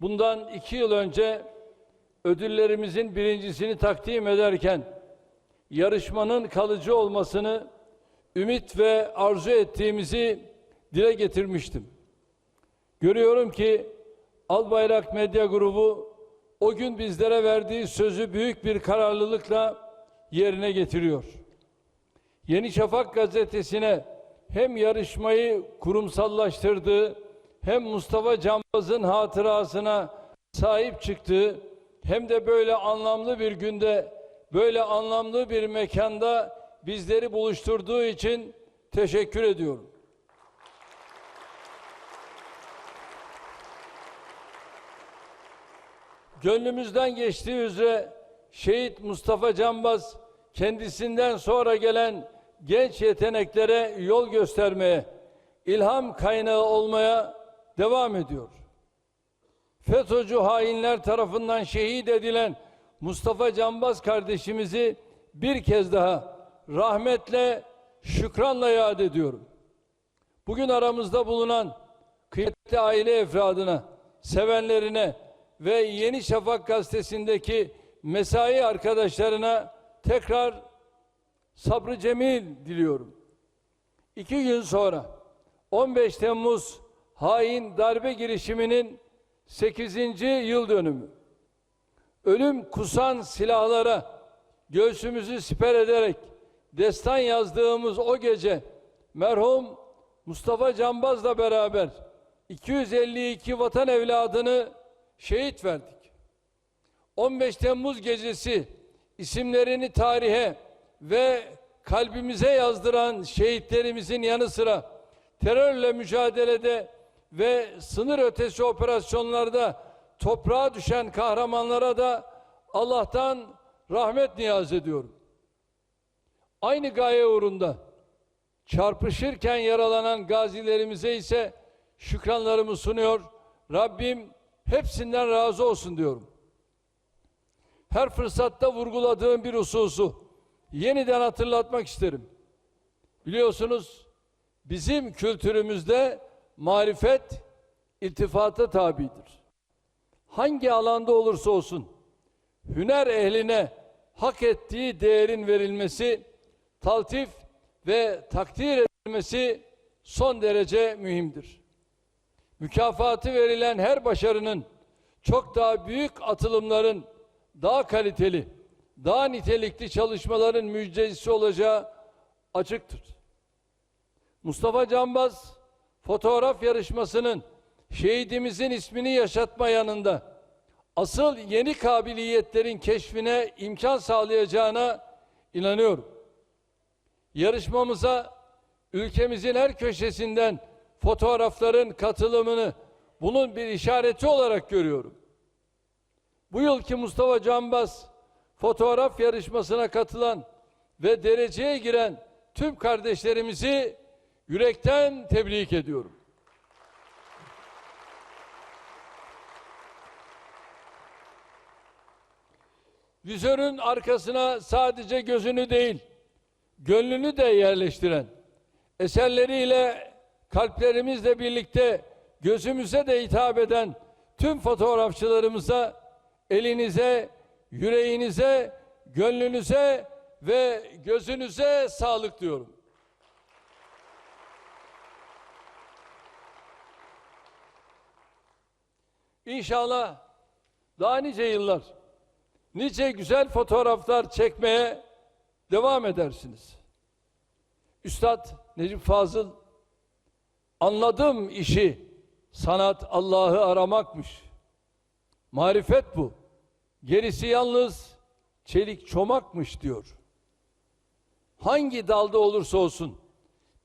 bundan iki yıl önce ödüllerimizin birincisini takdim ederken yarışmanın kalıcı olmasını ümit ve arzu ettiğimizi dile getirmiştim. Görüyorum ki Albayrak Medya Grubu o gün bizlere verdiği sözü büyük bir kararlılıkla yerine getiriyor. Yeni Şafak gazetesine hem yarışmayı kurumsallaştırdığı hem Mustafa Cambaz'ın hatırasına sahip çıktığı hem de böyle anlamlı bir günde böyle anlamlı bir mekanda bizleri buluşturduğu için teşekkür ediyorum. Gönlümüzden geçtiği üzere Şehit Mustafa Canbaz kendisinden sonra gelen genç yeteneklere yol göstermeye, ilham kaynağı olmaya devam ediyor. FETÖ'cü hainler tarafından şehit edilen Mustafa Canbaz kardeşimizi bir kez daha rahmetle, şükranla yad ediyorum. Bugün aramızda bulunan kıymetli aile efradına, sevenlerine ve Yeni Şafak gazetesindeki mesai arkadaşlarına tekrar sabrı cemil diliyorum. İki gün sonra 15 Temmuz hain darbe girişiminin 8. yıl dönümü. Ölüm kusan silahlara göğsümüzü siper ederek destan yazdığımız o gece merhum Mustafa Canbaz'la beraber 252 vatan evladını şehit verdik. 15 Temmuz gecesi isimlerini tarihe ve kalbimize yazdıran şehitlerimizin yanı sıra terörle mücadelede ve sınır ötesi operasyonlarda toprağa düşen kahramanlara da Allah'tan rahmet niyaz ediyorum. Aynı gaye uğrunda çarpışırken yaralanan gazilerimize ise şükranlarımı sunuyor. Rabbim hepsinden razı olsun diyorum. Her fırsatta vurguladığım bir hususu yeniden hatırlatmak isterim. Biliyorsunuz bizim kültürümüzde marifet iltifata tabidir. Hangi alanda olursa olsun hüner ehline hak ettiği değerin verilmesi, taltif ve takdir edilmesi son derece mühimdir. Mükafatı verilen her başarının çok daha büyük atılımların daha kaliteli, daha nitelikli çalışmaların müjdecisi olacağı açıktır. Mustafa Canbaz fotoğraf yarışmasının şehidimizin ismini yaşatma yanında asıl yeni kabiliyetlerin keşfine imkan sağlayacağına inanıyorum. Yarışmamıza ülkemizin her köşesinden fotoğrafların katılımını bunun bir işareti olarak görüyorum. Bu yılki Mustafa Canbaz fotoğraf yarışmasına katılan ve dereceye giren tüm kardeşlerimizi yürekten tebrik ediyorum. Vizörün arkasına sadece gözünü değil, gönlünü de yerleştiren, eserleriyle kalplerimizle birlikte gözümüze de hitap eden tüm fotoğrafçılarımıza elinize, yüreğinize, gönlünüze ve gözünüze sağlık diyorum. İnşallah daha nice yıllar, nice güzel fotoğraflar çekmeye devam edersiniz. Üstad Necip Fazıl anladım işi sanat Allah'ı aramakmış. Marifet bu. Gerisi yalnız çelik çomakmış diyor. Hangi dalda olursa olsun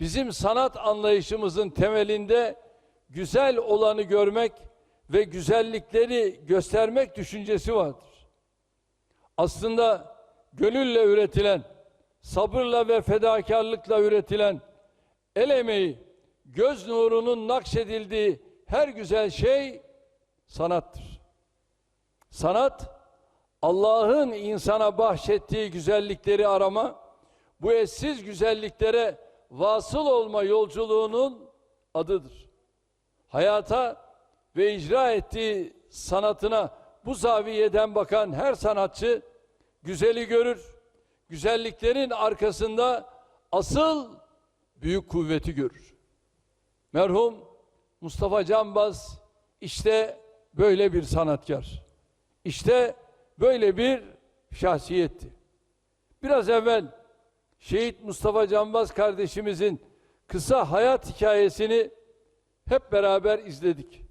bizim sanat anlayışımızın temelinde güzel olanı görmek ve güzellikleri göstermek düşüncesi vardır. Aslında gönülle üretilen, sabırla ve fedakarlıkla üretilen el emeği, göz nurunun nakşedildiği her güzel şey sanattır. Sanat, Allah'ın insana bahşettiği güzellikleri arama, bu eşsiz güzelliklere vasıl olma yolculuğunun adıdır. Hayata ve icra ettiği sanatına bu zaviyeden bakan her sanatçı güzeli görür. Güzelliklerin arkasında asıl büyük kuvveti görür. Merhum Mustafa Canbaz işte böyle bir sanatkar. İşte böyle bir şahsiyetti. Biraz evvel Şehit Mustafa Canbaz kardeşimizin kısa hayat hikayesini hep beraber izledik.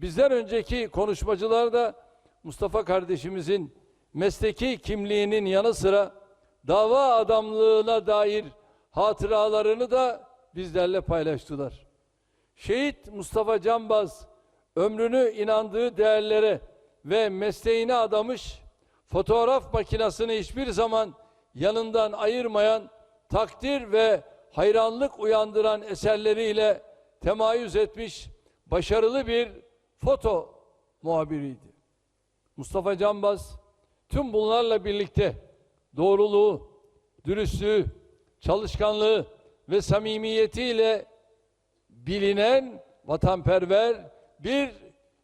Bizden önceki konuşmacılar da Mustafa kardeşimizin mesleki kimliğinin yanı sıra dava adamlığına dair hatıralarını da bizlerle paylaştılar. Şehit Mustafa Canbaz ömrünü inandığı değerlere ve mesleğine adamış, fotoğraf makinesini hiçbir zaman yanından ayırmayan, takdir ve hayranlık uyandıran eserleriyle temayüz etmiş başarılı bir foto muhabiriydi. Mustafa Canbaz tüm bunlarla birlikte doğruluğu, dürüstlüğü, çalışkanlığı ve samimiyetiyle bilinen vatanperver bir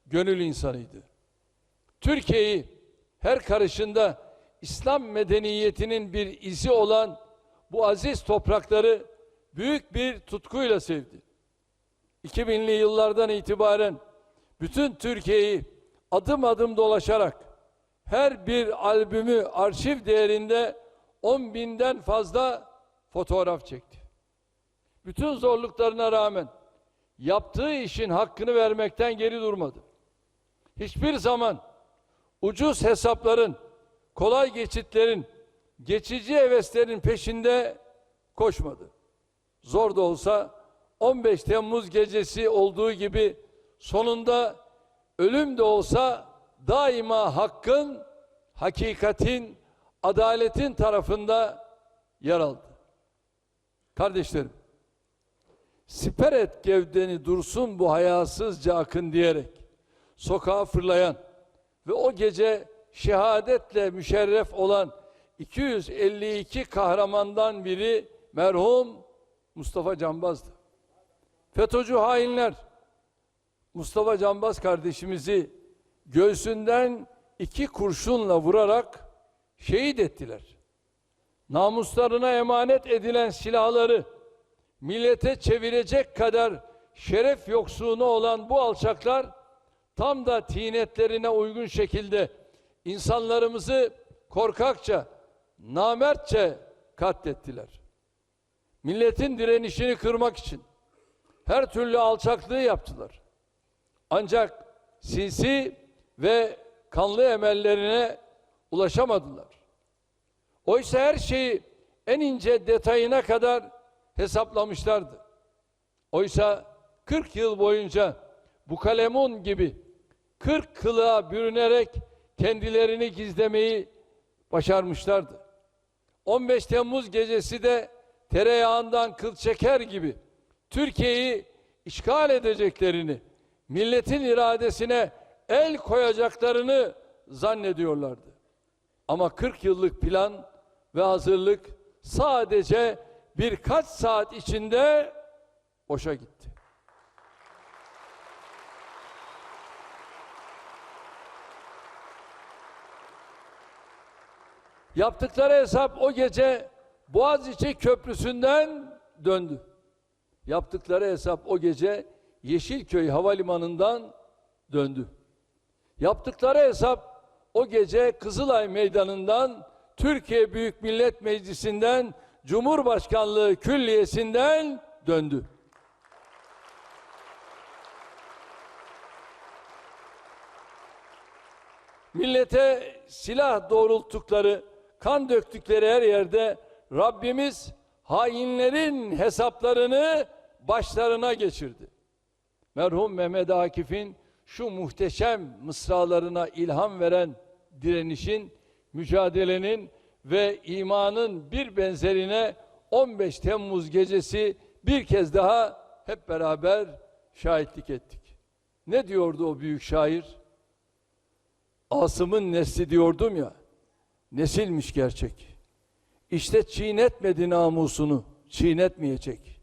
gönül insanıydı. Türkiye'yi her karışında İslam medeniyetinin bir izi olan bu aziz toprakları büyük bir tutkuyla sevdi. 2000'li yıllardan itibaren bütün Türkiye'yi adım adım dolaşarak her bir albümü arşiv değerinde 10 binden fazla fotoğraf çekti. Bütün zorluklarına rağmen yaptığı işin hakkını vermekten geri durmadı. Hiçbir zaman ucuz hesapların, kolay geçitlerin, geçici heveslerin peşinde koşmadı. Zor da olsa 15 Temmuz gecesi olduğu gibi sonunda ölüm de olsa daima hakkın, hakikatin, adaletin tarafında yer aldı. Kardeşlerim, siper et gevdeni dursun bu hayasızca akın diyerek sokağa fırlayan ve o gece şehadetle müşerref olan 252 kahramandan biri merhum Mustafa Canbaz'dı. FETÖ'cü hainler Mustafa Canbaz kardeşimizi göğsünden iki kurşunla vurarak şehit ettiler. Namuslarına emanet edilen silahları millete çevirecek kadar şeref yoksunu olan bu alçaklar tam da tinetlerine uygun şekilde insanlarımızı korkakça, namertçe katlettiler. Milletin direnişini kırmak için her türlü alçaklığı yaptılar. Ancak sinsi ve kanlı emellerine ulaşamadılar. Oysa her şeyi en ince detayına kadar hesaplamışlardı. Oysa 40 yıl boyunca bu kalemun gibi 40 kılığa bürünerek kendilerini gizlemeyi başarmışlardı. 15 Temmuz gecesi de tereyağından kıl çeker gibi Türkiye'yi işgal edeceklerini, milletin iradesine el koyacaklarını zannediyorlardı. Ama 40 yıllık plan ve hazırlık sadece birkaç saat içinde boşa gitti. Yaptıkları hesap o gece Boğaziçi Köprüsü'nden döndü. Yaptıkları hesap o gece Yeşilköy Havalimanı'ndan döndü. Yaptıkları hesap o gece Kızılay Meydanı'ndan, Türkiye Büyük Millet Meclisi'nden, Cumhurbaşkanlığı Külliyesi'nden döndü. Millete silah doğrulttukları, kan döktükleri her yerde Rabbimiz hainlerin hesaplarını başlarına geçirdi. Merhum Mehmet Akif'in şu muhteşem mısralarına ilham veren direnişin, mücadelenin ve imanın bir benzerine 15 Temmuz gecesi bir kez daha hep beraber şahitlik ettik. Ne diyordu o büyük şair? Asım'ın nesli diyordum ya, nesilmiş gerçek. İşte çiğnetmedi namusunu, çiğnetmeyecek.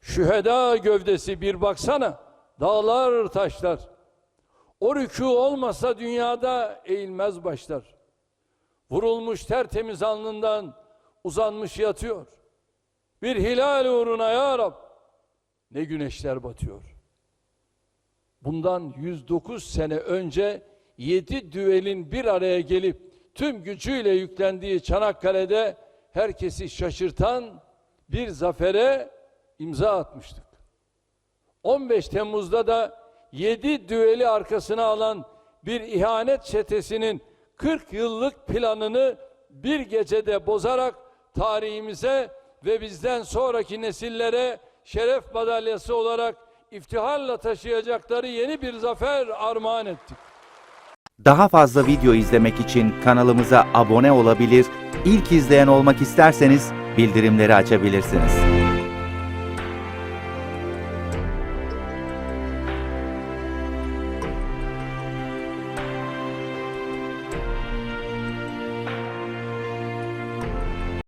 Şüheda gövdesi bir baksana, dağlar taşlar. O rükû olmasa dünyada eğilmez başlar. Vurulmuş tertemiz alnından uzanmış yatıyor. Bir hilal uğruna ya Rab ne güneşler batıyor. Bundan 109 sene önce 7 düelin bir araya gelip tüm gücüyle yüklendiği Çanakkale'de herkesi şaşırtan bir zafere imza atmıştık. 15 Temmuz'da da 7 düeli arkasına alan bir ihanet çetesinin 40 yıllık planını bir gecede bozarak tarihimize ve bizden sonraki nesillere şeref madalyası olarak iftiharla taşıyacakları yeni bir zafer armağan ettik. Daha fazla video izlemek için kanalımıza abone olabilir, ilk izleyen olmak isterseniz bildirimleri açabilirsiniz.